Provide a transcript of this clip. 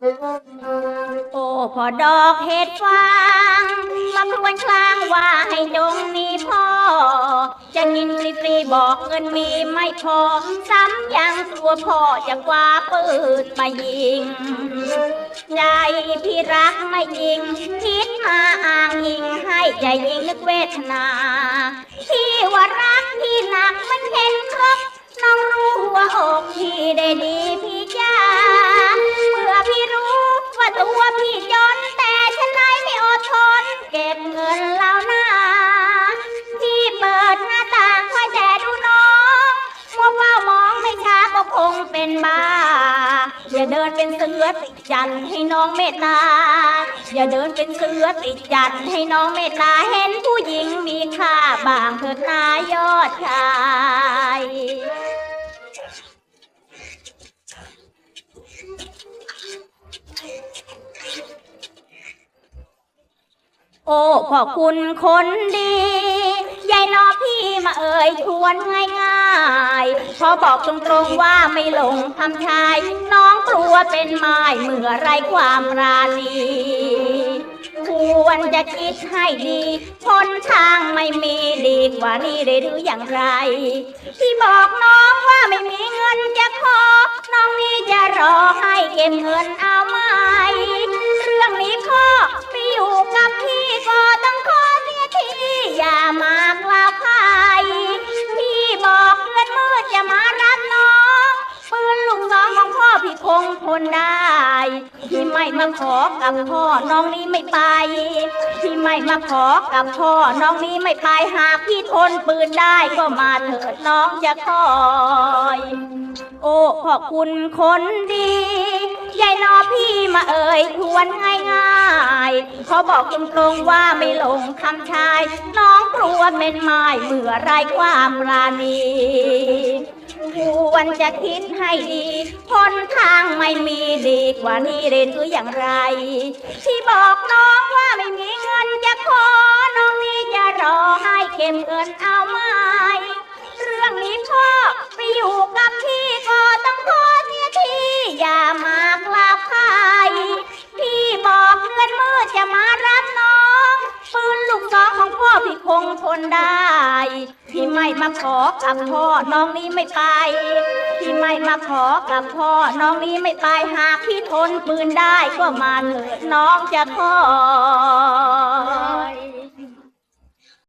โอ้พอดอกเห็ดฟางมาครวนคลางว่าให้จงมีพ่อ จะกินฟรีๆบอกเงินมีไม่พอ ซ้ำยังตัวพ่อจะกว่าปืดมายิง ใจพี่รักไม่จริง คิดมาอ้างอิงให้ใจยิงนึกเวทนา ที่ว่ารักพี่หนักมันเห็นครบน้องรู้หัวอกพี่ได้ดี ตัวพี่จนแต่ฉันไหนไม่อดทน เก็บเงินแล้วนะพี่เปิดหน้าต่างคอยแต่ดูน้องว่าว่ามองไม่ช้าก็คงเป็นบ้า อย่าเดินเป็นเสือติดจันทร์ให้น้องเมตตา อย่าเดินเป็นเสือติดจันทร์ให้น้องเมตตาเห็นผู้หญิงมีค่าบางเถิดนายอดชาย โอ้พ่อคุณคนดียายนอพี่มาเอ่ยชวนง่ายๆพอบอกตรงๆว่าไม่หลงทำชาย น้องกลัวเป็นไม้เมื่อไรความรานีควรจะคิดให้ดีหนทางไม่มีดีกว่านี้ได้หรืออย่างไร ที่บอกน้องว่าไม่มีเงินจะขอ น้องนี่จะรอให้เก็บเงินเอาไหมเคงทนได้พี่ไม่มาขอกับพ่อน้องนี้ไม่ไปพี่ไม่มาขอกับพ่อน้องนี้ไม่ไปหากพี่ทนปืนได้ก็มาเถิดน้องจะคอย โอ้ขอบคุณคนดียายน้อพี่มาเอ่ยทวนง่ายๆเขาบอกตรงๆว่าไม่หลงคำชาย น้องกลัวเป็นไม้เมื่อไรความรานี ควรจะคิดให้ดีหนทางไม่มีดีกว่านี้เรนหรืออย่างไร ที่บอกน้องว่าไม่มีเงินจะขอน้องนี่จะรอให้เก็บเงินเอาไหม คงทนได้พี่ไม่มาขอกับพ่อน้องนี้ไม่ไปพี่ไม่มาขอกับพ่อน้องนี้ไม่ไปหากพี่ทนปืนได้ก็มาเถิดน้องจะขอ